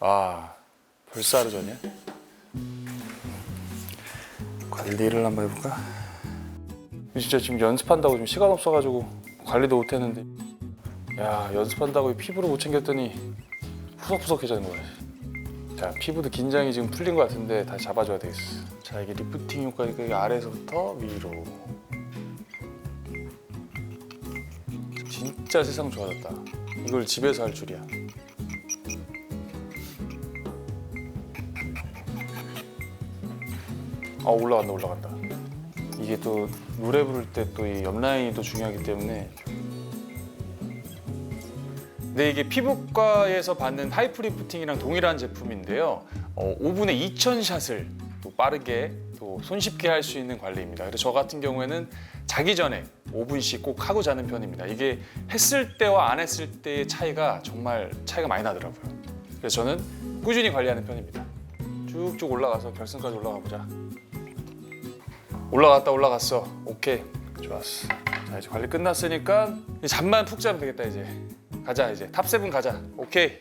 아 벌써 하루 전이야? 관리를 한번 해볼까? 진짜 지금 연습한다고 좀 시간 없어가지고 관리도 못했는데 야 연습한다고 피부를 못 챙겼더니 후석후석해지는 거야 자 피부도 긴장이 지금 풀린 것 같은데 다시 잡아줘야 되겠어. 자 이게 리프팅 효과니까 이게 아래에서부터 위로. 진짜 세상 좋아졌다. 이걸 집에서 할 줄이야. 아 올라간다 올라간다. 이게 또 노래 부를 때 또 이 옆라인이 또 중요하기 때문에 네 이게 피부과에서 받는 하이프 리프팅이랑 동일한 제품인데요. 어, 5분에 2000샷을 또 빠르게 또 손쉽게 할 수 있는 관리입니다. 그래서 저 같은 경우에는 자기 전에 5분씩 꼭 하고 자는 편입니다. 이게 했을 때와 안 했을 때의 차이가 정말 차이가 많이 나더라고요. 그래서 저는 꾸준히 관리하는 편입니다. 쭉쭉 올라가서 결승까지 올라가 보자. 올라갔다 올라갔어. 오케이. 좋았어 자 이제 관리 끝났으니까 이제 잠만 푹 자면 되겠다 이제. 가자 이제. 탑 세븐 가자. 오케이